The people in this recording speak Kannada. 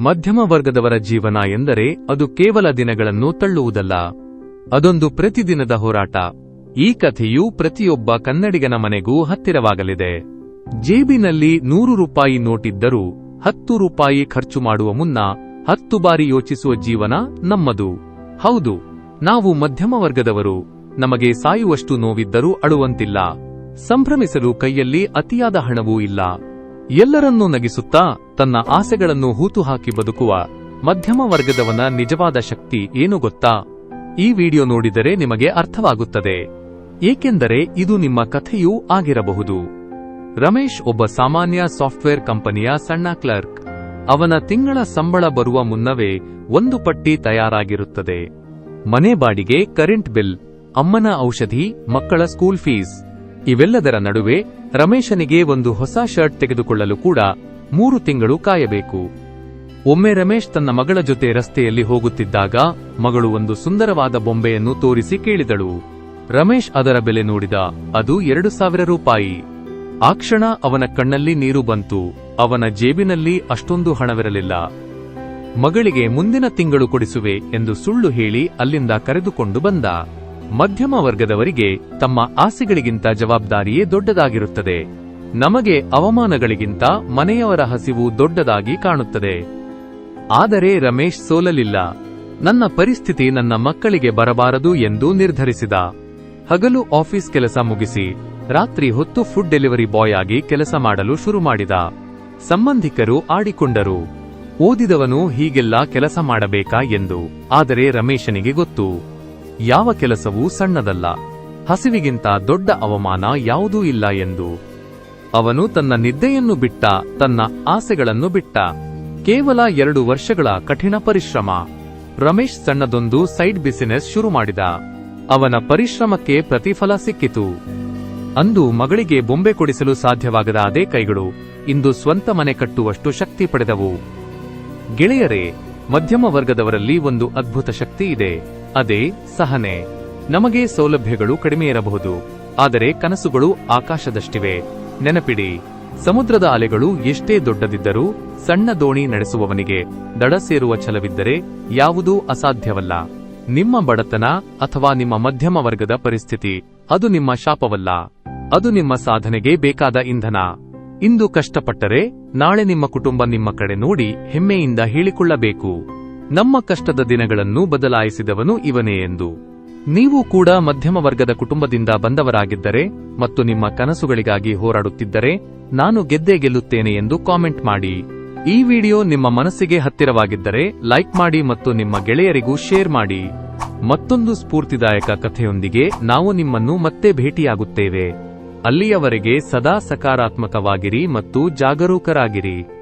ಮಧ್ಯಮ ವರ್ಗದವರ ಜೀವನ ಎಂದರೆ ಅದು ಕೇವಲ ದಿನಗಳನ್ನು ತಳ್ಳುವುದಲ್ಲ. ಅದೊಂದು ಪ್ರತಿದಿನದ ಹೋರಾಟ. ಈ ಕಥೆಯು ಪ್ರತಿಯೊಬ್ಬ ಕನ್ನಡಿಗನ ಮನೆಗೂ ಹತ್ತಿರವಾಗಲಿದೆ. ಜೇಬಿನಲ್ಲಿ ನೂರು ರೂಪಾಯಿ ನೋಟಿದ್ದರೂ ಹತ್ತು ರೂಪಾಯಿ ಖರ್ಚು ಮಾಡುವ ಮುನ್ನ ಹತ್ತು ಬಾರಿ ಯೋಚಿಸುವ ಜೀವನ ನಮ್ಮದು. ಹೌದು, ನಾವು ಮಧ್ಯಮ ವರ್ಗದವರು. ನಮಗೆ ಸಾಯುವಷ್ಟು ನೋವಿದ್ದರೂ ಅಳುವಂತಿಲ್ಲ. ಸಂಭ್ರಮಿಸಲು ಕೈಯಲ್ಲಿ ಅತಿಯಾದ ಹಣವೂ ಇಲ್ಲ. ಎಲ್ಲರನ್ನೂ ನಗಿಸುತ್ತಾ ತನ್ನ ಆಸೆಗಳನ್ನು ಹೂತು ಹಾಕಿ ಬದುಕುವ ಮಧ್ಯಮ ವರ್ಗದವನ ನಿಜವಾದ ಶಕ್ತಿ ಏನು ಗೊತ್ತಾ? ಈ ವಿಡಿಯೋ ನೋಡಿದರೆ ನಿಮಗೆ ಅರ್ಥವಾಗುತ್ತದೆ. ಏಕೆಂದರೆ ಇದು ನಿಮ್ಮ ಕಥೆಯೂ ಆಗಿರಬಹುದು. ರಮೇಶ್ ಒಬ್ಬ ಸಾಮಾನ್ಯ ಸಾಫ್ಟ್ವೇರ್ ಕಂಪನಿಯ ಸಣ್ಣ ಕ್ಲರ್ಕ್. ಅವನ ತಿಂಗಳ ಸಂಬಳ ಬರುವ ಮುನ್ನವೇ ಒಂದು ಪಟ್ಟಿ ತಯಾರಾಗಿರುತ್ತದೆ. ಮನೆ ಬಾಡಿಗೆ, ಕರೆಂಟ್ ಬಿಲ್, ಅಮ್ಮನ ಔಷಧಿ, ಮಕ್ಕಳ ಸ್ಕೂಲ್ ಫೀಸ್. ಇವೆಲ್ಲದರ ನಡುವೆ ರಮೇಶನಿಗೆ ಒಂದು ಹೊಸ ಶರ್ಟ್ ತೆಗೆದುಕೊಳ್ಳಲು ಕೂಡ ಮೂರು ತಿಂಗಳು ಕಾಯಬೇಕು. ಒಮ್ಮೆ ರಮೇಶ್ ತನ್ನ ಮಗಳ ಜೊತೆ ರಸ್ತೆಯಲ್ಲಿ ಹೋಗುತ್ತಿದ್ದಾಗ ಮಗಳು ಒಂದು ಸುಂದರವಾದ ಬೊಂಬೆಯನ್ನು ತೋರಿಸಿ ಕೇಳಿದಳು. ರಮೇಶ್ ಅದರ ಬೆಲೆ ನೋಡಿದ ಅದು ಎರಡು ಸಾವಿರ ರೂಪಾಯಿ. ಆ ಕ್ಷಣ ಅವನ ಕಣ್ಣಲ್ಲಿ ನೀರು ಬಂತು, ಅವನ ಜೇಬಿನಲ್ಲಿ ಅಷ್ಟೊಂದು ಹಣವಿರಲಿಲ್ಲ. ಮಗಳಿಗೆ ಮುಂದಿನ ತಿಂಗಳು ಕೊಡಿಸುವೆ ಎಂದು ಸುಳ್ಳು ಹೇಳಿ ಅಲ್ಲಿಂದ ಕರೆದುಕೊಂಡು ಬಂದ. ಮಧ್ಯಮ ವರ್ಗದವರಿಗೆ ತಮ್ಮ ಆಸೆಗಳಿಗಿಂತ ಜವಾಬ್ದಾರಿಯೇ ದೊಡ್ಡದಾಗಿರುತ್ತದೆ. ನಮಗೆ ಅವಮಾನಗಳಿಗಿಂತ ಮನೆಯವರ ಹಸಿವು ದೊಡ್ಡದಾಗಿ ಕಾಣುತ್ತದೆ. ಆದರೆ ರಮೇಶ್ ಸೋಲಲಿಲ್ಲ. ನನ್ನ ಪರಿಸ್ಥಿತಿ ನನ್ನ ಮಕ್ಕಳಿಗೆ ಬರಬಾರದು ಎಂದು ನಿರ್ಧರಿಸಿದ. ಹಗಲು ಆಫೀಸ್ ಕೆಲಸ ಮುಗಿಸಿ, ರಾತ್ರಿ ಹೊತ್ತು ಫುಡ್ ಡೆಲಿವರಿ ಬಾಯ್ ಆಗಿ ಕೆಲಸ ಮಾಡಲು ಶುರು ಮಾಡಿದ. ಸಂಬಂಧಿಕರು ಆಡಿಕೊಂಡರು. ಓದಿದವನು ಹೀಗೆಲ್ಲ ಕೆಲಸ ಮಾಡಬೇಕಾ ಎಂದು, ಆದರೆ ರಮೇಶನಿಗೆ ಗೊತ್ತು. ಯಾವ ಕೆಲಸವೂ ಸಣ್ಣದಲ್ಲ. ಹಸಿವಿಗಿಂತ ದೊಡ್ಡ ಅವಮಾನ ಯಾವುದೂ ಇಲ್ಲ ಎಂದು. ಅವನು ತನ್ನ ನಿದ್ದೆಯನ್ನು ಬಿಟ್ಟ, ತನ್ನ ಆಸೆಗಳನ್ನು ಬಿಟ್ಟ. ಕೇವಲ ಎರಡು ವರ್ಷಗಳ ಕಠಿಣ ಪರಿಶ್ರಮ. ರಮೇಶ್ ಸಣ್ಣದೊಂದು ಸೈಡ್ ಬಿಸಿನೆಸ್ ಶುರು ಮಾಡಿದ. ಅವನ ಪರಿಶ್ರಮಕ್ಕೆ ಪ್ರತಿಫಲ ಸಿಕ್ಕಿತು. ಅಂದು ಮಗಳಿಗೆ ಬೊಂಬೆ ಕೊಡಿಸಲು ಸಾಧ್ಯವಾಗದ ಅದೇ ಕೈಗಳು ಇಂದು ಸ್ವಂತ ಮನೆ ಕಟ್ಟುವಷ್ಟು ಶಕ್ತಿ ಪಡೆದವು. ಗೆಳೆಯರೇ, ಮಧ್ಯಮ ವರ್ಗದವರಲ್ಲಿ ಒಂದು ಅದ್ಭುತ ಶಕ್ತಿ ಇದೆ. ಅದೇ ಸಹನೆ. ನಮಗೆ ಸೌಲಭ್ಯಗಳು ಕಡಿಮೆ ಇರಬಹುದು. ಆದರೆ ಕನಸುಗಳು ಆಕಾಶದಷ್ಟಿವೆ. ನೆನಪಿಡಿ, ಸಮುದ್ರದ ಅಲೆಗಳು ಎಷ್ಟೇ ದೊಡ್ಡದಿದ್ದರೂ ಸಣ್ಣ ದೋಣಿ ನಡೆಸುವವನಿಗೆ ದಡ ಸೇರುವ ಛಲವಿದ್ದರೆ ಯಾವುದೂ ಅಸಾಧ್ಯವಲ್ಲ. ನಿಮ್ಮ ಬಡತನ ಅಥವಾ ನಿಮ್ಮ ಮಧ್ಯಮ ವರ್ಗದ ಪರಿಸ್ಥಿತಿ, ಅದು ನಿಮ್ಮ ಶಾಪವಲ್ಲ. ಅದು ನಿಮ್ಮ ಸಾಧನೆಗೆ ಬೇಕಾದ ಇಂಧನ. ಇಂದು ಕಷ್ಟಪಟ್ಟರೆ ನಾಳೆ ನಿಮ್ಮ ಕುಟುಂಬ ನಿಮ್ಮ ಕಡೆ ನೋಡಿ ಹೆಮ್ಮೆಯಿಂದ ಹೇಳಿಕೊಳ್ಳಬೇಕು. ನಮ್ಮ ಕಷ್ಟದ ದಿನಗಳನ್ನು ಬದಲಾಯಿಸಿದವನು ಇವನೇ ಎಂದು. ನೀವು ಕೂಡ ಮಧ್ಯಮ ವರ್ಗದ ಕುಟುಂಬದಿಂದ ಬಂದವರಾಗಿದ್ದರೆ ಮತ್ತು ನಿಮ್ಮ ಕನಸುಗಳಿಗಾಗಿ ಹೋರಾಡುತ್ತಿದ್ದರೆ ನಾನು ಗೆದ್ದೇ ಗೆಲ್ಲುತ್ತೇನೆ ಎಂದು ಕಾಮೆಂಟ್ ಮಾಡಿ. ಈ ವಿಡಿಯೋ ನಿಮ್ಮ ಮನಸ್ಸಿಗೆ ಹತ್ತಿರವಾಗಿದ್ದರೆ ಲೈಕ್ ಮಾಡಿ ಮತ್ತು ನಿಮ್ಮ ಗೆಳೆಯರಿಗೂ ಶೇರ್ ಮಾಡಿ. ಮತ್ತೊಂದು ಸ್ಫೂರ್ತಿದಾಯಕ ಕಥೆಯೊಂದಿಗೆ ನಾವು ನಿಮ್ಮನ್ನು ಮತ್ತೆ ಭೇಟಿಯಾಗುತ್ತೇವೆ. ಅಲ್ಲಿಯವರೆಗೆ ಸದಾ ಸಕಾರಾತ್ಮಕವಾಗಿರಿ ಮತ್ತು ಜಾಗರೂಕರಾಗಿರಿ.